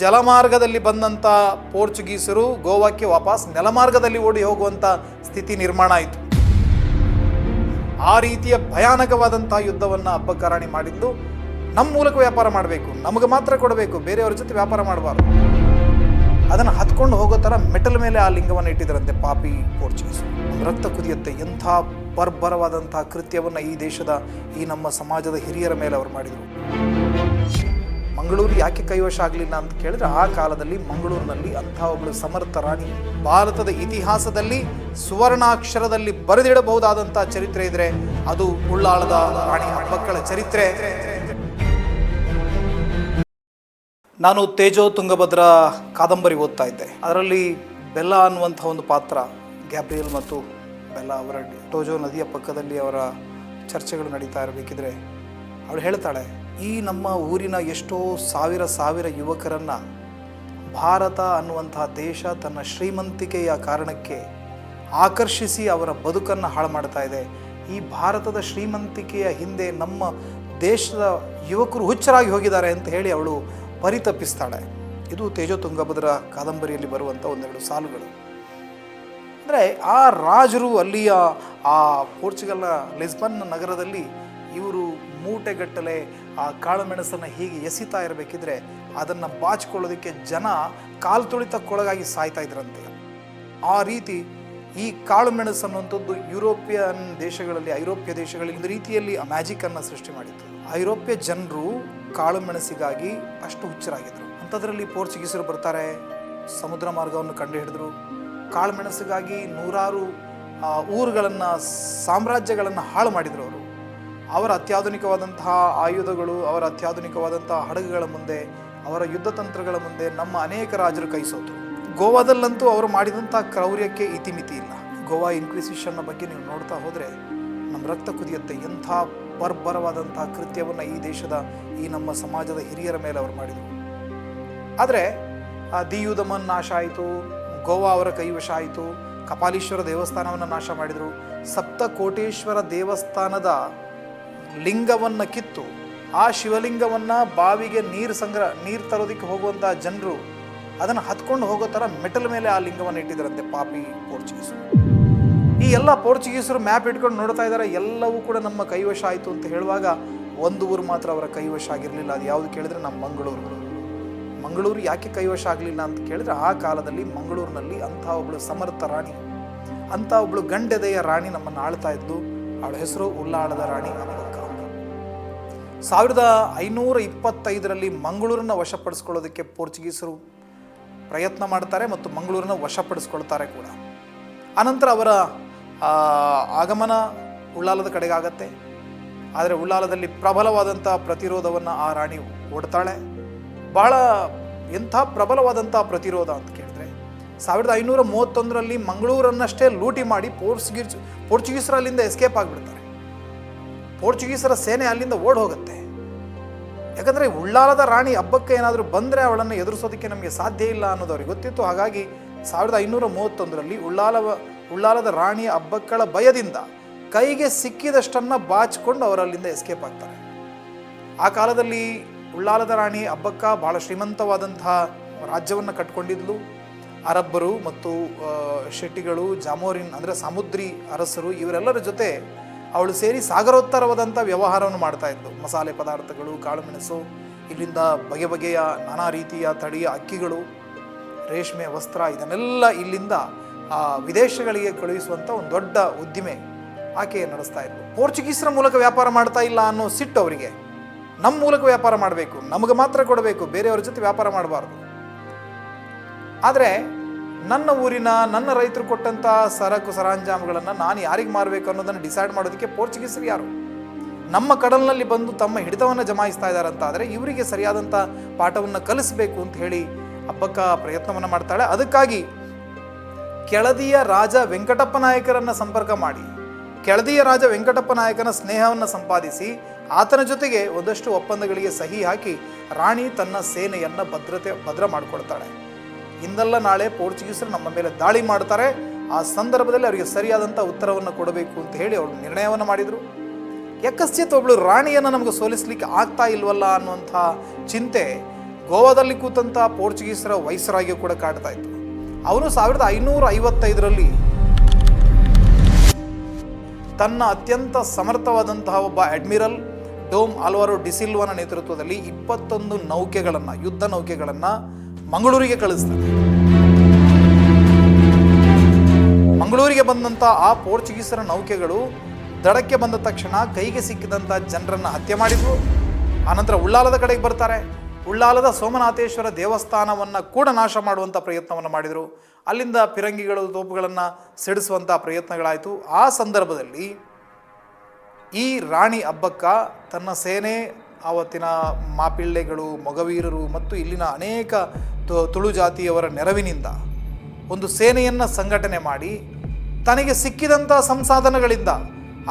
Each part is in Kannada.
ಜಲಮಾರ್ಗದಲ್ಲಿ ಬಂದಂಥ ಪೋರ್ಚುಗೀಸರು ಗೋವಾಕ್ಕೆ ವಾಪಸ್ ನೆಲಮಾರ್ಗದಲ್ಲಿ ಓಡಿ ಹೋಗುವಂಥ ಸ್ಥಿತಿ ನಿರ್ಮಾಣ ಆಯಿತು. ಆ ರೀತಿಯ ಭಯಾನಕವಾದಂತಹ ಯುದ್ಧವನ್ನು ಅಬ್ಬಕ್ಕರಾಣಿ ಮಾಡಿದ್ದು ನಮ್ಮ ಮೂಲಕ ವ್ಯಾಪಾರ ಮಾಡಬೇಕು, ನಮಗೆ ಮಾತ್ರ ಕೊಡಬೇಕು, ಬೇರೆಯವ್ರ ಜೊತೆ ವ್ಯಾಪಾರ ಮಾಡಬಾರ್ದು. ಅದನ್ನು ಹತ್ಕೊಂಡು ಹೋಗೋ ಥರ ಮೆಟಲ್ ಮೇಲೆ ಆ ಲಿಂಗವನ್ನು ಇಟ್ಟಿದ್ದರಂತೆ ಪಾಪಿ ಪೋರ್ಚುಗೀಸ್ ರಕ್ತ ಕುದಿಯುತ್ತೆ, ಎಂಥ ಬರ್ಬರವಾದಂತಹ ಕೃತ್ಯವನ್ನು ಈ ದೇಶದ, ಈ ನಮ್ಮ ಸಮಾಜದ ಹಿರಿಯರ ಮೇಲೆ ಅವರು ಮಾಡಿದರು. ಮಂಗಳೂರು ಯಾಕೆ ಕೈವಶ ಆಗಲಿಲ್ಲ ಅಂತ ಕೇಳಿದ್ರೆ, ಆ ಕಾಲದಲ್ಲಿ ಮಂಗಳೂರಿನಲ್ಲಿ ಅಂಥ ಒಬ್ಬಳು ಸಮರ್ಥ ರಾಣಿ ಭಾರತದ ಇತಿಹಾಸದಲ್ಲಿ ಸುವರ್ಣಾಕ್ಷರದಲ್ಲಿ ಬರೆದಿಡಬಹುದಾದಂಥ ಚರಿತ್ರೆ ಇದ್ರೆ ಅದು ಉಳ್ಳಾಳದ ರಾಣಿ ಮಕ್ಕಳ ಚರಿತ್ರೆ. ನಾನು ತೇಜೋ ತುಂಗಭದ್ರ ಕಾದಂಬರಿ ಓದ್ತಾ ಇದ್ದೆ. ಅದರಲ್ಲಿ ಬೆಲ್ಲ ಅನ್ನುವಂಥ ಒಂದು ಪಾತ್ರ ಗ್ಯಾಬ್ರಿಯಲ್ ಮತ್ತು ಬೆಲ್ಲ ಅವರ ಟೋಜೋ ನದಿಯ ಪಕ್ಕದಲ್ಲಿ ಅವರ ಚರ್ಚೆಗಳು ನಡೀತಾ ಇರಬೇಕಿದ್ರೆ ಅವಳು ಹೇಳ್ತಾಳೆ ಈ ನಮ್ಮ ಊರಿನ ಎಷ್ಟೋ ಸಾವಿರ ಸಾವಿರ ಯುವಕರನ್ನು ಭಾರತ ಅನ್ನುವಂತಹ ದೇಶ ತನ್ನ ಶ್ರೀಮಂತಿಕೆಯ ಕಾರಣಕ್ಕೆ ಆಕರ್ಷಿಸಿ ಅವರ ಬದುಕನ್ನು ಹಾಳು ಮಾಡ್ತಾ ಇದೆ. ಈ ಭಾರತದ ಶ್ರೀಮಂತಿಕೆಯ ಹಿಂದೆ ನಮ್ಮ ದೇಶದ ಯುವಕರು ಹುಚ್ಚರಾಗಿ ಹೋಗಿದ್ದಾರೆ ಅಂತ ಹೇಳಿ ಅವಳು ಪರಿತಪ್ಪಿಸ್ತಾಳೆ ಇದು ತೇಜೋ ತುಂಗಭದ್ರ ಕಾದಂಬರಿಯಲ್ಲಿ ಬರುವಂಥ ಒಂದೆರಡು ಸಾಲುಗಳು. ಅಂದರೆ ಆ ರಾಜರು ಅಲ್ಲಿಯ ಆ ಪೋರ್ಚುಗಲ್ನ ಲಿಸ್ಬನ್ ನಗರದಲ್ಲಿ ಇವರು ಮೂಟೆಗಟ್ಟಲೆ ಆ ಕಾಳುಮೆಣಸನ್ನು ಹೀಗೆ ಎಸಿತಾ ಇರಬೇಕಿದ್ರೆ ಅದನ್ನು ಬಾಚಿಕೊಳ್ಳೋದಕ್ಕೆ ಜನ ಕಾಲು ತುಳಿತಕ್ಕೊಳಗಾಗಿ ಸಾಯ್ತಾ ಇದ್ರಂತೆ. ಆ ರೀತಿ ಈ ಕಾಳು ಯುರೋಪಿಯನ್ ದೇಶಗಳಲ್ಲಿ, ಐರೋಪ್ಯ ದೇಶಗಳಲ್ಲಿ ಒಂದು ರೀತಿಯಲ್ಲಿ ಮ್ಯಾಜಿಕನ್ನು ಸೃಷ್ಟಿ ಮಾಡಿತ್ತು. ಐರೋಪ್ಯ ಜನರು ಕಾಳು ಮೆಣಸಿಗಾಗಿ ಅಷ್ಟು ಹುಚ್ಚರಾಗಿದ್ದರು ಅಂಥದ್ರಲ್ಲಿ ಪೋರ್ಚುಗೀಸರು ಬರ್ತಾರೆ, ಸಮುದ್ರ ಮಾರ್ಗವನ್ನು ಕಂಡು ಹಿಡಿದ್ರು ಕಾಳು ಮೆಣಸಿಗಾಗಿ ನೂರಾರು ಊರುಗಳನ್ನು, ಸಾಮ್ರಾಜ್ಯಗಳನ್ನು ಹಾಳು ಮಾಡಿದರು ಅವರು. ಅವರ ಅತ್ಯಾಧುನಿಕವಾದಂತಹ ಆಯುಧಗಳು, ಅವರ ಅತ್ಯಾಧುನಿಕವಾದಂತಹ ಹಡಗುಗಳ ಮುಂದೆ, ಅವರ ಯುದ್ಧ ತಂತ್ರಗಳ ಮುಂದೆ ನಮ್ಮ ಅನೇಕ ರಾಜರು ಕೈ ಸೋತರು ಗೋವಾದಲ್ಲಂತೂ ಅವರು ಮಾಡಿದಂಥ ಕ್ರೌರ್ಯಕ್ಕೆ ಇತಿಮಿತಿ ಇಲ್ಲ. ಗೋವಾ ಇನ್ಕ್ವಿಸಿಷನ್ನ ಬಗ್ಗೆ ನೀವು ನೋಡ್ತಾ ಹೋದರೆ ನಮ್ಮ ರಕ್ತ ಕುದಿಯುತ್ತೆ. ಎಂಥ ಬರ್ಬರವಾದಂಥ ಕೃತ್ಯವನ್ನು ಈ ದೇಶದ, ಈ ನಮ್ಮ ಸಮಾಜದ ಹಿರಿಯರ ಮೇಲೆ ಅವರು ಮಾಡಿದರು. ಆದರೆ, ಆ ನಾಶ ಆಯಿತು, ಗೋವಾ ಅವರ ಕೈವಶ ಆಯಿತು, ಕಪಾಲೀಶ್ವರ ದೇವಸ್ಥಾನವನ್ನು ನಾಶ ಮಾಡಿದರು. ಸಪ್ತಕೋಟೇಶ್ವರ ದೇವಸ್ಥಾನದ ಲಿಂಗವನ್ನು ಕಿತ್ತು, ಆ ಶಿವಲಿಂಗವನ್ನು ಬಾವಿಗೆ ನೀರು ಸಂಗ್ರಹ ನೀರು ತರೋದಕ್ಕೆ ಹೋಗುವಂಥ ಜನರು ಅದನ್ನು ಹತ್ಕೊಂಡು ಹೋಗೋ ಥರ ಮೆಟಲ್ ಮೇಲೆ ಆ ಲಿಂಗವನ್ನು ಇಟ್ಟಿದ್ದರಂತೆ ಪಾಪಿ ಪೋರ್ಚುಗೀಸರು. ಈ ಎಲ್ಲ ಪೋರ್ಚುಗೀಸರು ಮ್ಯಾಪ್ ಇಟ್ಕೊಂಡು ನೋಡ್ತಾ ಇದ್ದಾರೆ ಎಲ್ಲವೂ ಕೂಡ ನಮ್ಮ ಕೈವಶ ಆಯಿತು ಅಂತ ಹೇಳುವಾಗ ಒಂದು ಊರು ಮಾತ್ರ ಅವರ ಕೈವಶ ಆಗಿರಲಿಲ್ಲ. ಅದು ಯಾವುದು ಕೇಳಿದ್ರೆ ನಮ್ಮ ಮಂಗಳೂರು. ಮಂಗಳೂರು ಯಾಕೆ ಕೈವಶ ಆಗಲಿಲ್ಲ ಅಂತ ಕೇಳಿದ್ರೆ ಆ ಕಾಲದಲ್ಲಿ ಮಂಗಳೂರಿನಲ್ಲಿ ಅಂಥ ಒಬ್ಬಳು ಸಮರ್ಥ ರಾಣಿ, ಅಂಥ ಒಬ್ಬಳು ಗಂಡೆದೆಯ ರಾಣಿ ನಮ್ಮನ್ನು ಆಳ್ತಾ ಇದ್ದು, ಅವಳ ಹೆಸರು ಉಲ್ಲಾಳದ ರಾಣಿ ಸಾವಿರದ ಐನೂರ ಇಪ್ಪತ್ತೈದರಲ್ಲಿ ಮಂಗಳೂರನ್ನು ವಶಪಡಿಸ್ಕೊಳ್ಳೋದಕ್ಕೆ ಪೋರ್ಚುಗೀಸರು ಪ್ರಯತ್ನ ಮಾಡ್ತಾರೆ ಮತ್ತು ಮಂಗಳೂರನ್ನು ವಶಪಡಿಸ್ಕೊಳ್ತಾರೆ ಕೂಡ. ಅನಂತರ ಅವರ ಆಗಮನ ಉಳ್ಳಾಲದ ಕಡೆಗಾಗತ್ತೆ. ಆದರೆ ಉಳ್ಳಾಲದಲ್ಲಿ ಪ್ರಬಲವಾದಂಥ ಪ್ರತಿರೋಧವನ್ನು ಆ ರಾಣಿ ಓಡ್ತಾಳೆ. ಭಾಳ ಎಂಥ ಪ್ರಬಲವಾದಂಥ ಪ್ರತಿರೋಧ ಅಂತ ಕೇಳಿದ್ರೆ, ಸಾವಿರದ ಐನೂರ ಮೂವತ್ತೊಂದರಲ್ಲಿ ಮಂಗಳೂರನ್ನಷ್ಟೇ ಲೂಟಿ ಮಾಡಿ ಪೋರ್ಚುಗೀಸ್ ಪೋರ್ಚುಗೀಸರು ಅಲ್ಲಿಂದ ಎಸ್ಕೇಪ್ ಆಗಿಬಿಡ್ತಾರೆ. ಪೋರ್ಚುಗೀಸರ ಸೇನೆ ಅಲ್ಲಿಂದ ಓಡ್ ಹೋಗುತ್ತೆ. ಯಾಕಂದರೆ ಉಳ್ಳಾಲದ ರಾಣಿ ಹಬ್ಬಕ್ಕೆ ಏನಾದರೂ ಬಂದರೆ ಅವಳನ್ನು ಎದುರಿಸೋದಕ್ಕೆ ನಮಗೆ ಸಾಧ್ಯ ಇಲ್ಲ ಅನ್ನೋದು ಅವ್ರಿಗೆ ಗೊತ್ತಿತ್ತು. ಹಾಗಾಗಿ ಸಾವಿರದ ಐನೂರ ಮೂವತ್ತೊಂದರಲ್ಲಿ ಉಳ್ಳಾಲ, ಉಳ್ಳಾಲದ ರಾಣಿ ಹಬ್ಬಕ್ಕಳ ಭಯದಿಂದ ಕೈಗೆ ಸಿಕ್ಕಿದಷ್ಟನ್ನು ಬಾಚಿಕೊಂಡು ಅವರಲ್ಲಿಂದ ಎಸ್ಕೇಪ್ ಆಗ್ತಾರೆ. ಆ ಕಾಲದಲ್ಲಿ ಉಳ್ಳಾಲದ ರಾಣಿ ಹಬ್ಬಕ್ಕ ಬಹಳ ಶ್ರೀಮಂತವಾದಂತಹ ರಾಜ್ಯವನ್ನು ಕಟ್ಕೊಂಡಿದ್ಲು. ಅರಬ್ಬರು ಮತ್ತು ಶೆಟ್ಟಿಗಳು, ಜಾಮೋರಿನ್ ಅಂದರೆ ಸಮುದ್ರಿ ಅರಸರು ಇವರೆಲ್ಲರ ಜೊತೆ ಅವಳು ಸೇರಿ ಸಾಗರೋತ್ತರವಾದಂಥ ವ್ಯವಹಾರವನ್ನು ಮಾಡ್ತಾ ಇದ್ಲು. ಮಸಾಲೆ ಪದಾರ್ಥಗಳು, ಕಾಳುಮೆಣಸು, ಇಲ್ಲಿಂದ ಬಗೆ ಬಗೆಯ ನಾನಾ ರೀತಿಯ ತಳಿಯ ಅಕ್ಕಿಗಳು, ರೇಷ್ಮೆ, ವಸ್ತ್ರ ಇದನ್ನೆಲ್ಲ ಇಲ್ಲಿಂದ, ಆ, ವಿದೇಶಗಳಿಗೆ ಕಳುಹಿಸುವಂಥ ಒಂದು ದೊಡ್ಡ ಉದ್ದಿಮೆ ಆಕೆ ನಡೆಸ್ತಾ ಇದ್ಲು. ಪೋರ್ಚುಗೀಸರ ಮೂಲಕ ವ್ಯಾಪಾರ ಮಾಡ್ತಾ ಇಲ್ಲ ಅನ್ನೋ ಸಿಟ್ಟು ಅವರಿಗೆ. ನಮ್ಮ ಮೂಲಕ ವ್ಯಾಪಾರ ಮಾಡಬೇಕು, ನಮಗೆ ಮಾತ್ರ ಕೊಡಬೇಕು, ಬೇರೆಯವ್ರ ಜೊತೆ ವ್ಯಾಪಾರ ಮಾಡಬಾರ್ದು. ಆದರೆ ನನ್ನ ಊರಿನ ನನ್ನ ರೈತರು ಕೊಟ್ಟಂಥ ಸರಕು ಸರಂಜಾಮಗಳನ್ನು ನಾನು ಯಾರಿಗೆ ಮಾರಬೇಕು ಅನ್ನೋದನ್ನು ಡಿಸೈಡ್ ಮಾಡೋದಕ್ಕೆ ಪೋರ್ಚುಗೀಸರು ಯಾರು? ನಮ್ಮ ಕಡಲಿನಲ್ಲಿ ಬಂದು ತಮ್ಮ ಹಿಡಿತವನ್ನು ಜಮಾಯಿಸ್ತಾ ಇದ್ದಾರೆ ಅಂತ ಆದರೆ ಇವರಿಗೆ ಸರಿಯಾದಂಥ ಪಾಠವನ್ನು ಕಲಿಸಬೇಕು ಅಂತ ಹೇಳಿ ಹಬ್ಬಕ್ಕ ಪ್ರಯತ್ನವನ್ನು ಮಾಡ್ತಾಳೆ. ಅದಕ್ಕಾಗಿ ಕೆಳದಿಯ ರಾಜ ವೆಂಕಟಪ್ಪ ನಾಯಕರನ್ನ ಸಂಪರ್ಕ ಮಾಡಿ, ಕೆಳದಿಯ ರಾಜ ವೆಂಕಟಪ್ಪ ನಾಯಕನ ಸ್ನೇಹವನ್ನು ಸಂಪಾದಿಸಿ, ಆತನ ಜೊತೆಗೆ ಒಂದಷ್ಟು ಒಪ್ಪಂದಗಳಿಗೆ ಸಹಿ ಹಾಕಿ ರಾಣಿ ತನ್ನ ಸೇನೆಯನ್ನು ಭದ್ರತೆ, ಭದ್ರ ಮಾಡಿಕೊಡ್ತಾಳೆ ಇಂದಲ್ಲ ನಾಳೆ ಪೋರ್ಚುಗೀಸರು ನಮ್ಮ ಮೇಲೆ ದಾಳಿ ಮಾಡ್ತಾರೆ. ಆ ಸಂದರ್ಭದಲ್ಲಿ ಅವರಿಗೆ ಸರಿಯಾದಂಥ ಉತ್ತರವನ್ನು ಕೊಡಬೇಕು ಅಂತ ಹೇಳಿ ಅವರು ನಿರ್ಣಯವನ್ನು ಮಾಡಿದರು. ಯಕಶ್ಚಿತ್ ಒಬ್ಳು ರಾಣಿಯನ್ನು ನಮಗೆ ಸೋಲಿಸ್ಲಿಕ್ಕೆ ಆಗ್ತಾ ಇಲ್ವಲ್ಲ ಅನ್ನುವಂಥ ಚಿಂತೆ ಗೋವಾದಲ್ಲಿ ಕೂತಂಥ ಪೋರ್ಚುಗೀಸರ ವಯಸ್ಸರಾಗಿಯೂ ಕೂಡ ಕಾಡ್ತಾ ಇತ್ತು. ಅವನು ಸಾವಿರದ ಐನೂರ ಐವತ್ತೈದರಲ್ಲಿ ತನ್ನ ಅತ್ಯಂತ ಸಮರ್ಥವಾದಂತಹ ಒಬ್ಬ ಅಡ್ಮಿರಲ್ ಡೋಮ್ ಆಲ್ವಾರೋ ಡಿಸಿಲ್ವನ ನೇತೃತ್ವದಲ್ಲಿ ಇಪ್ಪತ್ತೊಂದು ನೌಕೆಗಳನ್ನು, ಯುದ್ಧ ನೌಕೆಗಳನ್ನು ಮಂಗಳೂರಿಗೆ ಕಳಿಸ್ತಾನೆ ಮಂಗಳೂರಿಗೆ ಬಂದಂಥ ಆ ಪೋರ್ಚುಗೀಸರ ನೌಕೆಗಳು ದಡಕ್ಕೆ ಬಂದ ತಕ್ಷಣ ಕೈಗೆ ಸಿಕ್ಕಿದಂಥ ಜನರನ್ನು ಹತ್ಯೆ ಮಾಡಿದ್ರು. ಆನಂತರ ಉಳ್ಳಾಲದ ಕಡೆಗೆ ಬರ್ತಾರೆ. ಉಳ್ಳಾಲದ ಸೋಮನಾಥೇಶ್ವರ ದೇವಸ್ಥಾನವನ್ನು ಕೂಡ ನಾಶ ಮಾಡುವಂಥ ಪ್ರಯತ್ನವನ್ನು ಮಾಡಿದರು. ಅಲ್ಲಿಂದ ಪಿರಂಗಿಗಳು ತೋಪುಗಳನ್ನು ಸಿಡಿಸುವಂಥ ಪ್ರಯತ್ನಗಳಾಯಿತು. ಆ ಸಂದರ್ಭದಲ್ಲಿ ಈ ರಾಣಿ ಹಬ್ಬಕ್ಕ ತನ್ನ ಸೇನೆ ಆವತ್ತಿನ ಮಾಪಿಳ್ಳೆಗಳು, ಮೊಗವೀರರು ಮತ್ತು ಇಲ್ಲಿನ ಅನೇಕ ತುಳು ಜಾತಿಯವರ ನೆರವಿನಿಂದ ಒಂದು ಸೇನೆಯನ್ನು ಸಂಘಟನೆ ಮಾಡಿ ತನಗೆ ಸಿಕ್ಕಿದಂಥ ಸಂಸಾಧನಗಳಿಂದ,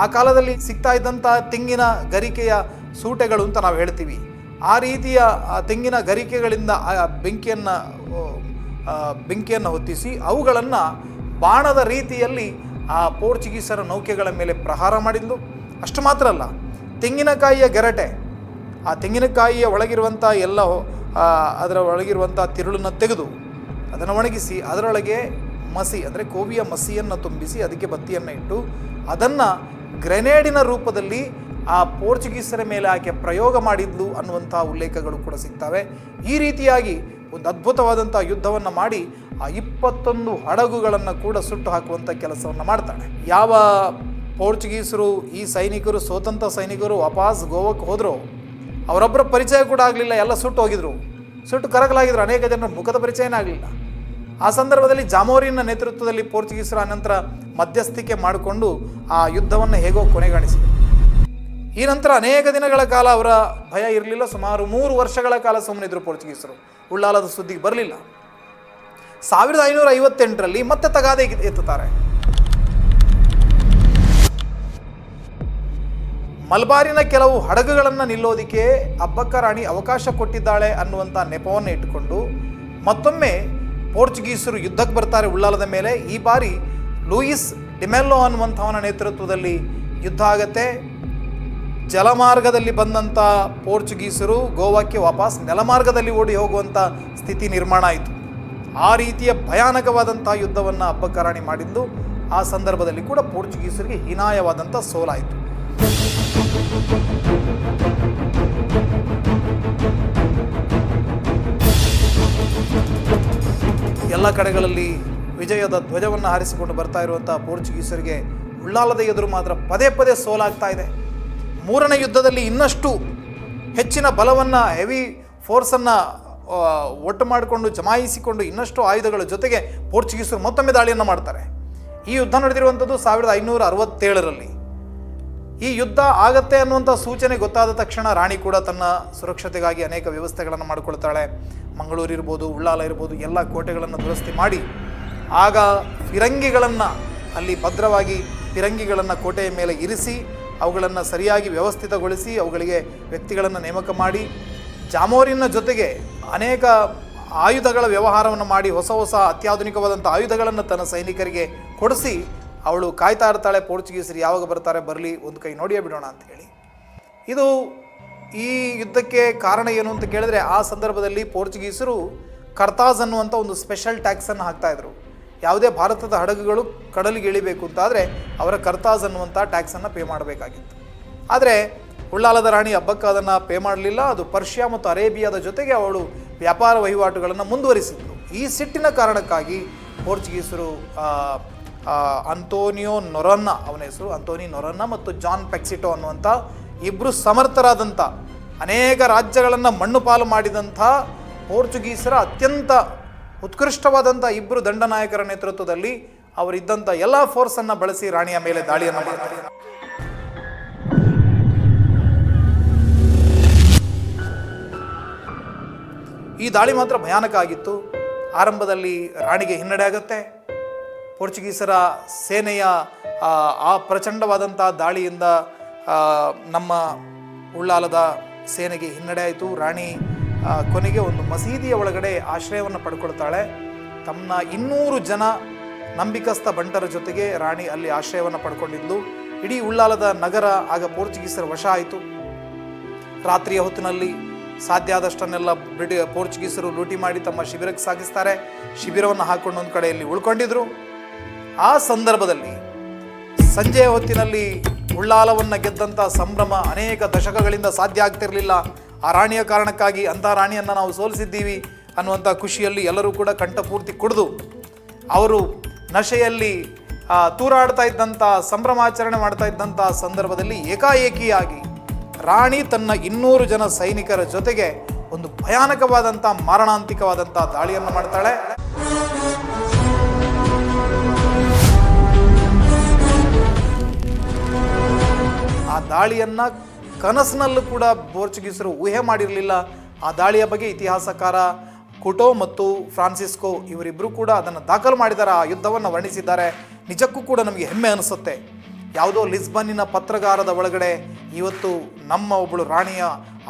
ಆ ಕಾಲದಲ್ಲಿ ಸಿಗ್ತಾ ಇದ್ದಂಥ ತೆಂಗಿನ ಗರಿಕೆಯ ಸೂಟೆಗಳು ಅಂತ ನಾವು ಹೇಳ್ತೀವಿ. ಆ ರೀತಿಯ ತೆಂಗಿನ ಗರಿಕೆಗಳಿಂದ ಆ ಬೆಂಕಿಯನ್ನು ಬೆಂಕಿಯನ್ನು ಹೊತ್ತಿಸಿ ಅವುಗಳನ್ನು ಬಾಣದ ರೀತಿಯಲ್ಲಿ ಆ ಪೋರ್ಚುಗೀಸರ ನೌಕೆಗಳ ಮೇಲೆ ಪ್ರಹಾರ ಮಾಡಿದ್ದು. ಅಷ್ಟು ಮಾತ್ರ ಅಲ್ಲ, ತೆಂಗಿನಕಾಯಿಯ ಗೆರಟೆ ಆ ತೆಂಗಿನಕಾಯಿಯ ಒಳಗಿರುವಂಥ ಎಲ್ಲ ಅದರ ಒಳಗಿರುವಂಥ ತಿರುಳನ್ನು ತೆಗೆದು ಅದನ್ನು ಒಣಗಿಸಿ, ಅದರೊಳಗೆ ಮಸಿ, ಅಂದರೆ ಕೋವಿಯ ಮಸಿಯನ್ನು ತುಂಬಿಸಿ ಅದಕ್ಕೆ ಬತ್ತಿಯನ್ನು ಇಟ್ಟು ಅದನ್ನು ಗ್ರೆನೇಡಿನ ರೂಪದಲ್ಲಿ ಆ ಪೋರ್ಚುಗೀಸರ ಮೇಲೆ ಆಕೆ ಪ್ರಯೋಗ ಮಾಡಿದ್ಲು ಅನ್ನುವಂಥ ಉಲ್ಲೇಖಗಳು ಕೂಡ ಸಿಗ್ತವೆ. ಈ ರೀತಿಯಾಗಿ ಒಂದು ಅದ್ಭುತವಾದಂಥ ಯುದ್ಧವನ್ನು ಮಾಡಿ ಆ ಇಪ್ಪತ್ತೊಂದು ಹಡಗುಗಳನ್ನು ಕೂಡ ಸುಟ್ಟು ಹಾಕುವಂಥ ಕೆಲಸವನ್ನು ಮಾಡ್ತಾಳೆ. ಯಾವ ಪೋರ್ಚುಗೀಸರು ಈ ಸೈನಿಕರು, ಸ್ವತಂತ್ರ ಸೈನಿಕರು ವಾಪಸ್ ಗೋವಾಕ್ಕೆ ಹೋದರು ಅವರೊಬ್ಬರ ಪರಿಚಯ ಕೂಡ ಆಗಲಿಲ್ಲ, ಎಲ್ಲ ಸುಟ್ಟು ಹೋಗಿದ್ರು. ಸುಟ್ಟು ಕರಗಲಾಗಿದ್ರು, ಅನೇಕ ಜನರ ಮುಖದ ಪರಿಚಯನೇ ಆಗಲಿಲ್ಲ. ಆ ಸಂದರ್ಭದಲ್ಲಿ ಜಾಮೋರಿನ ನೇತೃತ್ವದಲ್ಲಿ ಪೋರ್ಚುಗೀಸರು ಅನಂತರ ಮಧ್ಯಸ್ಥಿಕೆ ಮಾಡಿಕೊಂಡು ಆ ಯುದ್ಧವನ್ನು ಹೇಗೋ ಕೊನೆಗಾಣಿಸಿದರು ಈ ನಂತರ ಅನೇಕ ದಿನಗಳ ಕಾಲ ಅವರ ಭಯ ಇರಲಿಲ್ಲ, ಸುಮಾರು ಮೂರು ವರ್ಷಗಳ ಕಾಲ ಸುಮ್ಮನಿದ್ರು ಪೋರ್ಚುಗೀಸರು. ಉಳ್ಳಾಲದ ಸುದ್ದಿಗೆ ಬರಲಿಲ್ಲ. ಸಾವಿರದ ಐನೂರ ಐವತ್ತೆಂಟರಲ್ಲಿ ಮತ್ತೆ ತಗಾದೆ ಎತ್ತುತ್ತಾರೆ. ಮಲ್ಬಾರಿನ ಕೆಲವು ಹಡಗುಗಳನ್ನು ನಿಲ್ಲೋದಿಕ್ಕೆ ಅಬ್ಬಕ್ಕ ರಾಣಿ ಅವಕಾಶ ಕೊಟ್ಟಿದ್ದಾಳೆ ಅನ್ನುವಂಥ ನೆಪವನ್ನು ಇಟ್ಟುಕೊಂಡು ಮತ್ತೊಮ್ಮೆ ಪೋರ್ಚುಗೀಸರು ಯುದ್ಧಕ್ಕೆ ಬರ್ತಾರೆ ಉಳ್ಳಾಲದ ಮೇಲೆ. ಈ ಬಾರಿ ಲೂಯಿಸ್ ಡಿಮೆಲ್ಲೋ ಅನ್ನುವಂಥವನ ನೇತೃತ್ವದಲ್ಲಿ ಯುದ್ಧ ಆಗತ್ತೆ. ಜಲಮಾರ್ಗದಲ್ಲಿ ಬಂದಂಥ ಪೋರ್ಚುಗೀಸರು ಗೋವಾಕ್ಕೆ ವಾಪಸ್ ನೆಲಮಾರ್ಗದಲ್ಲಿ ಓಡಿ ಹೋಗುವಂಥ ಸ್ಥಿತಿ ನಿರ್ಮಾಣ ಆಯಿತು. ಆ ರೀತಿಯ ಭಯಾನಕವಾದಂಥ ಯುದ್ಧವನ್ನು ಅಬ್ಬಕ್ಕ ರಾಣಿ ಮಾಡಿದ್ದು. ಆ ಸಂದರ್ಭದಲ್ಲಿ ಕೂಡ ಪೋರ್ಚುಗೀಸರಿಗೆ ಹೀನಾಯವಾದಂಥ ಸೋಲಾಯಿತು. ಎಲ್ಲ ಕಡೆಗಳಲ್ಲಿ ವಿಜಯದ ಧ್ವಜವನ್ನು ಹಾರಿಸಿಕೊಂಡು ಬರ್ತಾ ಇರುವಂಥ ಪೋರ್ಚುಗೀಸರಿಗೆ ಉಳ್ಳಾಲದ ಎದುರು ಮಾತ್ರ ಪದೇ ಪದೇ ಸೋಲಾಗ್ತಾ ಇದೆ. ಮೂರನೇ ಯುದ್ಧದಲ್ಲಿ ಇನ್ನಷ್ಟು ಹೆಚ್ಚಿನ ಬಲವನ್ನು ಹೆವಿ ಫೋರ್ಸನ್ನು ಒಟ್ಟು ಮಾಡಿಕೊಂಡು, ಜಮಾಯಿಸಿಕೊಂಡು ಇನ್ನಷ್ಟು ಆಯುಧಗಳ ಜೊತೆಗೆ ಪೋರ್ಚುಗೀಸರು ಮತ್ತೊಮ್ಮೆ ದಾಳಿಯನ್ನು ಮಾಡ್ತಾರೆ. ಈ ಯುದ್ಧ ನಡೆದಿರುವಂಥದ್ದು ಸಾವಿರದ ಐನೂರ ಅರವತ್ತೇಳರಲ್ಲಿ. ಈ ಯುದ್ಧ ಆಗತ್ತೆ ಅನ್ನುವಂಥ ಸೂಚನೆ ಗೊತ್ತಾದ ತಕ್ಷಣ ರಾಣಿ ಕೂಡ ತನ್ನ ಸುರಕ್ಷತೆಗಾಗಿ ಅನೇಕ ವ್ಯವಸ್ಥೆಗಳನ್ನು ಮಾಡಿಕೊಳ್ತಾಳೆ. ಮಂಗಳೂರು ಇರ್ಬೋದು, ಉಳ್ಳಾಲ ಇರ್ಬೋದು, ಎಲ್ಲ ಕೋಟೆಗಳನ್ನು ದುರಸ್ತಿ ಮಾಡಿ ಆಗ ಫಿರಂಗಿಗಳನ್ನು ಅಲ್ಲಿ ಭದ್ರವಾಗಿ ಫಿರಂಗಿಗಳನ್ನು ಕೋಟೆಯ ಮೇಲೆ ಇರಿಸಿ, ಅವುಗಳನ್ನು ಸರಿಯಾಗಿ ವ್ಯವಸ್ಥಿತಗೊಳಿಸಿ, ಅವುಗಳಿಗೆ ವ್ಯಕ್ತಿಗಳನ್ನು ನೇಮಕ ಮಾಡಿ, ಜಾಮೋರಿನ ಜೊತೆಗೆ ಅನೇಕ ಆಯುಧಗಳ ವ್ಯವಹಾರವನ್ನು ಮಾಡಿ, ಹೊಸ ಹೊಸ ಅತ್ಯಾಧುನಿಕವಾದಂಥ ಆಯುಧಗಳನ್ನು ತನ್ನ ಸೈನಿಕರಿಗೆ ಕೊಡಿಸಿ ಅವಳು ಕಾಯ್ತಾ ಇರ್ತಾಳೆ ಪೋರ್ಚುಗೀಸರು ಯಾವಾಗ ಬರ್ತಾರೆ ಬರಲಿ ಒಂದು ಕೈ ನೋಡಿಯೇ ಬಿಡೋಣ ಅಂತ ಹೇಳಿ. ಇದು ಈ ಯುದ್ಧಕ್ಕೆ ಕಾರಣ ಏನು ಅಂತ ಕೇಳಿದ್ರೆ ಆ ಸಂದರ್ಭದಲ್ಲಿ ಪೋರ್ಚುಗೀಸರು ಕರ್ತಾಜ್ ಅನ್ನುವಂಥ ಒಂದು ಸ್ಪೆಷಲ್ ಟ್ಯಾಕ್ಸನ್ನು ಹಾಕ್ತಾಯಿದ್ರು ಯಾವುದೇ ಭಾರತದ ಹಡಗುಗಳು ಕಡಲಿಗೆ ಇಳಿಬೇಕು ಅಂತಾದರೆ ಅವರ ಕರ್ತಾಜ್ ಅನ್ನುವಂಥ ಟ್ಯಾಕ್ಸನ್ನು ಪೇ ಮಾಡಬೇಕಾಗಿತ್ತು. ಆದರೆ ಉಳ್ಳಾಲದ ರಾಣಿ ಹಬ್ಬಕ್ಕೆ ಅದನ್ನು ಪೇ ಮಾಡಲಿಲ್ಲ, ಅದು ಪರ್ಷಿಯಾ ಮತ್ತು ಅರೇಬಿಯಾದ ಜೊತೆಗೆ ಅವಳು ವ್ಯಾಪಾರ ವಹಿವಾಟುಗಳನ್ನು ಮುಂದುವರಿಸಿದ್ರು. ಈ ಸಿಟ್ಟಿನ ಕಾರಣಕ್ಕಾಗಿ ಪೋರ್ಚುಗೀಸರು ಅಂತೋನಿಯೋ ನೊರನ್ನ, ಅವನ ಹೆಸರು ಅಂತೋನಿ ನೊರನ್ನ ಮತ್ತು ಜಾನ್ ಪೆಕ್ಸಿಟೋ ಅನ್ನುವಂಥ ಇಬ್ಬರು ಸಮರ್ಥರಾದಂಥ ಅನೇಕ ರಾಜ್ಯಗಳನ್ನು ಮಣ್ಣು ಪಾಲು ಮಾಡಿದಂಥ ಪೋರ್ಚುಗೀಸರ ಅತ್ಯಂತ ಉತ್ಕೃಷ್ಟವಾದಂಥ ಇಬ್ಬರು ದಂಡನಾಯಕರ ನೇತೃತ್ವದಲ್ಲಿ ಅವರಿದ್ದಂಥ ಎಲ್ಲ ಫೋರ್ಸನ್ನು ಬಳಸಿ ರಾಣಿಯ ಮೇಲೆ ದಾಳಿಯನ್ನು ಮಾಡ್ತಾರೆ. ಈ ದಾಳಿ ಮಾತ್ರ ಭಯಾನಕ ಆಗಿತ್ತು. ಆರಂಭದಲ್ಲಿ ರಾಣಿಗೆ ಹಿನ್ನಡೆ ಆಗುತ್ತೆ. ಪೋರ್ಚುಗೀಸರ ಸೇನೆಯ ಆ, ಪ್ರಚಂಡವಾದಂಥ ದಾಳಿಯಿಂದ ನಮ್ಮ ಉಳ್ಳಾಲದ ಸೇನೆಗೆ ಹಿನ್ನಡೆ ಆಯಿತು ರಾಣಿ ಕೊನೆಗೆ ಒಂದು ಮಸೀದಿಯ ಒಳಗಡೆ ಆಶ್ರಯವನ್ನು ಪಡ್ಕೊಳ್ತಾಳೆ. ತಮ್ಮ ಇನ್ನೂರು ಜನ ನಂಬಿಕಸ್ಥ ಬಂಟರ ಜೊತೆಗೆ ರಾಣಿ ಅಲ್ಲಿ ಆಶ್ರಯವನ್ನು ಪಡ್ಕೊಂಡಿದ್ದು ಇಡೀ ಉಳ್ಳಾಲದ ನಗರ ಆಗ ಪೋರ್ಚುಗೀಸರ ವಶ ಆಯಿತು. ರಾತ್ರಿಯ ಹೊತ್ತಿನಲ್ಲಿ ಸಾಧ್ಯ ಆದಷ್ಟನ್ನೆಲ್ಲ ಬ್ರಿಟಿ ಪೋರ್ಚುಗೀಸರು ಲೂಟಿ ಮಾಡಿ ತಮ್ಮ ಶಿಬಿರಕ್ಕೆ ಸಾಗಿಸ್ತಾರೆ. ಶಿಬಿರವನ್ನು ಹಾಕೊಂಡು ಒಂದು ಕಡೆಯಲ್ಲಿ ಉಳ್ಕೊಂಡಿದ್ರು. ಆ ಸಂದರ್ಭದಲ್ಲಿ ಸಂಜೆಯ ಹೊತ್ತಿನಲ್ಲಿ ಉಳ್ಳಾಲವನ್ನು ಗೆದ್ದಂಥ ಸಂಭ್ರಮ ಅನೇಕ ದಶಕಗಳಿಂದ ಸಾಧ್ಯ ಆಗ್ತಿರಲಿಲ್ಲ. ಆ ರಾಣಿಯ ಕಾರಣಕ್ಕಾಗಿ ಅಂಥ ರಾಣಿಯನ್ನು ನಾವು ಸೋಲಿಸಿದ್ದೀವಿ ಅನ್ನುವಂಥ ಖುಷಿಯಲ್ಲಿ ಎಲ್ಲರೂ ಕೂಡ ಕಂಠಪೂರ್ತಿ ಕುಡಿದು ಅವರು ನಶೆಯಲ್ಲಿ ತೂರಾಡ್ತಾ ಇದ್ದಂಥ ಸಂಭ್ರಮಾಚರಣೆ ಮಾಡ್ತಾ ಇದ್ದಂಥ ಸಂದರ್ಭದಲ್ಲಿ ಏಕಾಏಕಿಯಾಗಿ ರಾಣಿ ತನ್ನ ಇನ್ನೂರು ಜನ ಸೈನಿಕರ ಜೊತೆಗೆ ಒಂದು ಭಯಾನಕವಾದಂಥ ಮಾರಣಾಂತಿಕವಾದಂಥ ದಾಳಿಯನ್ನು ಮಾಡ್ತಾಳೆ. ದಾಳಿಯನ್ನ ಕನಸಿನಲ್ಲೂ ಕೂಡ ಪೋರ್ಚುಗೀಸರು ಊಹೆ ಮಾಡಿರಲಿಲ್ಲ. ಆ ದಾಳಿಯ ಬಗ್ಗೆ ಇತಿಹಾಸಕಾರ ಕುಟೋ ಮತ್ತು ಫ್ರಾನ್ಸಿಸ್ಕೋ ಇವರಿಬ್ಬರು ಕೂಡ ಅದನ್ನು ದಾಖಲು ಮಾಡಿದ್ದಾರೆ ಆ ಯುದ್ಧವನ್ನು ವರ್ಣಿಸಿದ್ದಾರೆ. ನಿಜಕ್ಕೂ ಕೂಡ ನಮಗೆ ಹೆಮ್ಮೆ ಅನಿಸುತ್ತೆ. ಯಾವುದೋ ಲಿಸ್ಬನ್ನಿನ ಪತ್ರಗಾರದ ಒಳಗಡೆ ಇವತ್ತು ನಮ್ಮ ಒಬ್ಬಳು ರಾಣಿಯ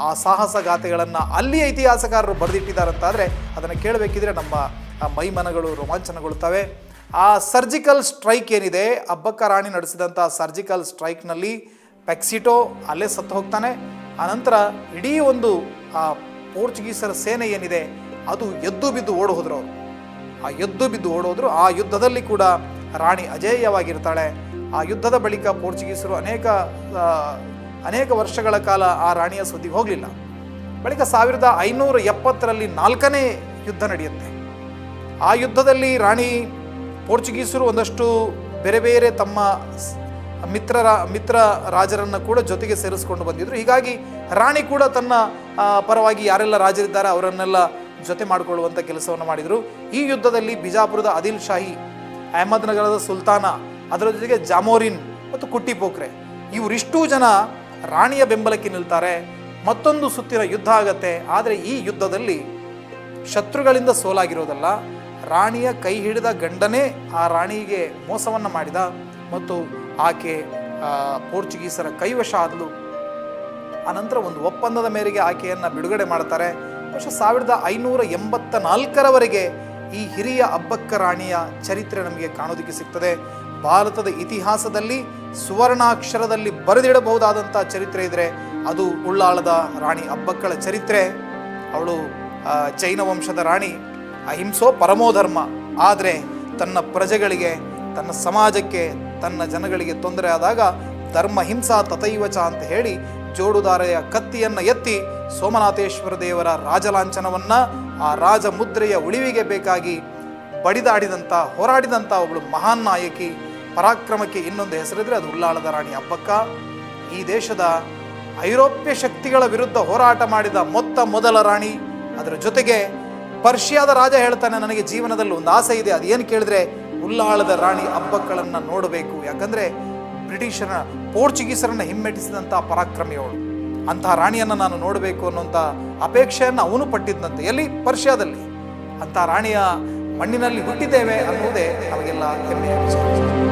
ಆ ಸಾಹಸ ಗಾಥೆಗಳನ್ನು ಅಲ್ಲಿಯ ಇತಿಹಾಸಕಾರರು ಬರೆದಿಟ್ಟಿದ್ದಾರಂತಾದರೆ ಅದನ್ನು ಕೇಳಬೇಕಿದ್ರೆ ನಮ್ಮ ಮೈಮನಗಳು ರೋಮಾಂಚನಗೊಳ್ತವೆ ಆ ಸರ್ಜಿಕಲ್ ಸ್ಟ್ರೈಕ್ ಏನಿದೆ? ಅಬ್ಬಕ್ಕ ರಾಣಿ ನಡೆಸಿದಂಥ ಸರ್ಜಿಕಲ್ ಸ್ಟ್ರೈಕ್ನಲ್ಲಿ ಪೆಕ್ಸಿಟೋ ಅಲ್ಲೇ ಸತ್ತು ಹೋಗ್ತಾನೆ. ಆನಂತರ ಇಡೀ ಒಂದು, ಆ, ಪೋರ್ಚುಗೀಸರ ಸೇನೆ ಏನಿದೆ, ಅದು ಎದ್ದು ಬಿದ್ದು ಓಡೋದ್ರು ಅವರು. ಆ ಎದ್ದು ಬಿದ್ದು ಓಡೋದ್ರು, ಆ ಯುದ್ಧದಲ್ಲಿ ಕೂಡ ರಾಣಿ ಅಜೇಯವಾಗಿರ್ತಾಳೆ. ಆ ಯುದ್ಧದ ಬಳಿಕ ಪೋರ್ಚುಗೀಸರು ಅನೇಕ ಅನೇಕ ವರ್ಷಗಳ ಕಾಲ ಆ ರಾಣಿಯ ಸುದ್ದಿ ಹೋಗಲಿಲ್ಲ. ಬಳಿಕ ಸಾವಿರದ ಐನೂರ ಎಪ್ಪತ್ತರಲ್ಲಿ ನಾಲ್ಕನೇ ಯುದ್ಧ ನಡೆಯುತ್ತೆ. ಆ ಯುದ್ಧದಲ್ಲಿ ರಾಣಿ, ಪೋರ್ಚುಗೀಸರು ಒಂದಷ್ಟು ಬೇರೆ ಬೇರೆ ತಮ್ಮ ಮಿತ್ರರ ಮಿತ್ರ ರಾಜರನ್ನು ಕೂಡ ಜೊತೆಗೆ ಸೇರಿಸ್ಕೊಂಡು ಬಂದಿದ್ರು. ಹೀಗಾಗಿ ರಾಣಿ ಕೂಡ ತನ್ನ ಪರವಾಗಿ ಯಾರೆಲ್ಲ ರಾಜರಿದ್ದಾರೆ ಅವರನ್ನೆಲ್ಲ ಜೊತೆ ಮಾಡಿಕೊಳ್ಳುವಂಥ ಕೆಲಸವನ್ನು ಮಾಡಿದರು. ಈ ಯುದ್ಧದಲ್ಲಿ ಬಿಜಾಪುರದ ಆದಿಲ್ ಶಾಹಿ ಅಹಮದ್ನಗರದ ಸುಲ್ತಾನ, ಅದರ ಜೊತೆಗೆ ಜಾಮೋರಿನ್ ಮತ್ತು ಕುಟ್ಟಿ ಪೋಖ್ರೆ, ಇವರಿಷ್ಟೂ ಜನ ರಾಣಿಯ ಬೆಂಬಲಕ್ಕೆ ನಿಲ್ತಾರೆ. ಮತ್ತೊಂದು ಸುತ್ತಿನ ಯುದ್ಧ ಆಗತ್ತೆ. ಆದರೆ ಈ ಯುದ್ಧದಲ್ಲಿ ಶತ್ರುಗಳಿಂದ ಸೋಲಾಗಿರೋದಲ್ಲ, ರಾಣಿಯ ಕೈ ಹಿಡಿದ ಗಂಡನೇ ಆ ರಾಣಿಗೆ ಮೋಸವನ್ನು ಮಾಡಿದ. ಮತ್ತು ಆಕೆ ಪೋರ್ಚುಗೀಸರ ಕೈವಶ ಆದಲು. ಆನಂತರ ಒಂದು ಒಪ್ಪಂದದ ಮೇರೆಗೆ ಆಕೆಯನ್ನು ಬಿಡುಗಡೆ ಮಾಡ್ತಾರೆ. ವರ್ಷ ಸಾವಿರದ ಐನೂರ ಎಂಬತ್ತ ನಾಲ್ಕರವರೆಗೆ ಈ ಹಿರಿಯ ಅಬ್ಬಕ್ಕ ರಾಣಿಯ ಚರಿತ್ರೆ ನಮಗೆ ಕಾಣೋದಕ್ಕೆ ಸಿಗ್ತದೆ. ಭಾರತದ ಇತಿಹಾಸದಲ್ಲಿ ಸುವರ್ಣಾಕ್ಷರದಲ್ಲಿ ಬರೆದಿಡಬಹುದಾದಂಥ ಚರಿತ್ರೆ ಇದ್ರೆ ಅದು ಉಳ್ಳಾಳದ ರಾಣಿ ಅಬ್ಬಕ್ಕಳ ಚರಿತ್ರೆ. ಅವಳು ಜೈನ ವಂಶದ ರಾಣಿ, ಅಹಿಂಸೋ ಪರಮೋಧರ್ಮ ಆದರೆ ತನ್ನ ಪ್ರಜೆಗಳಿಗೆ, ತನ್ನ ಸಮಾಜಕ್ಕೆ ತನ್ನ ಜನಗಳಿಗೆ ತೊಂದರೆ ಆದಾಗ ಧರ್ಮ ಹಿಂಸಾ ತಥೈವಚ ಅಂತ ಹೇಳಿ ಜೋಡುದಾರೆಯ ಕತ್ತಿಯನ್ನು ಎತ್ತಿ ಸೋಮನಾಥೇಶ್ವರ ದೇವರ ರಾಜಲಾಂಛನವನ್ನ ಆ ರಾಜ ಮುದ್ರೆಯ ಉಳಿವಿಗೆ ಬೇಕಾಗಿ ಬಡಿದಾಡಿದಂಥ ಹೋರಾಡಿದಂಥ ಒಬ್ಬಳು ಮಹಾನ್ ನಾಯಕಿ. ಪರಾಕ್ರಮಕ್ಕೆ ಇನ್ನೊಂದು ಹೆಸರಿದ್ರೆ ಅದು ಉಳ್ಳಾಳದ ರಾಣಿ ಅಬ್ಬಕ್ಕ. ಈ ದೇಶದ ಐರೋಪ್ಯ ಶಕ್ತಿಗಳ ವಿರುದ್ಧ ಹೋರಾಟ ಮಾಡಿದ ಮೊತ್ತ ಮೊದಲ ರಾಣಿ. ಅದರ ಜೊತೆಗೆ ಪರ್ಷಿಯಾದ ರಾಜ ಹೇಳ್ತಾನೆ, ನನಗೆ ಜೀವನದಲ್ಲಿ ಒಂದು ಆಸೆ ಇದೆ. ಅದೇನು ಕೇಳಿದ್ರೆ ಉಳ್ಳಾಳದ ರಾಣಿ ಹಬ್ಬಗಳನ್ನು ನೋಡಬೇಕು. ಯಾಕಂದರೆ ಬ್ರಿಟಿಷರ, ಪೋರ್ಚುಗೀಸರನ್ನು ಹಿಮ್ಮೆಟ್ಟಿಸಿದಂಥ ಪರಾಕ್ರಮಿಯವಳು ಅಂತಹ ರಾಣಿಯನ್ನು ನಾನು ನೋಡಬೇಕು ಅನ್ನೋಂಥ ಅಪೇಕ್ಷೆಯನ್ನು ಅವನು ಪಟ್ಟಿದ್ದಂತೆ ಎಲ್ಲಿ? ಪರ್ಷ್ಯಾದಲ್ಲಿ. ಅಂಥ ರಾಣಿಯ ಮಣ್ಣಿನಲ್ಲಿ ಹುಟ್ಟಿದ್ದೇವೆ ಅನ್ನುವುದೇ ನಮಗೆಲ್ಲ ಹೆಮ್ಮೆಯ ವಿಚಾರ.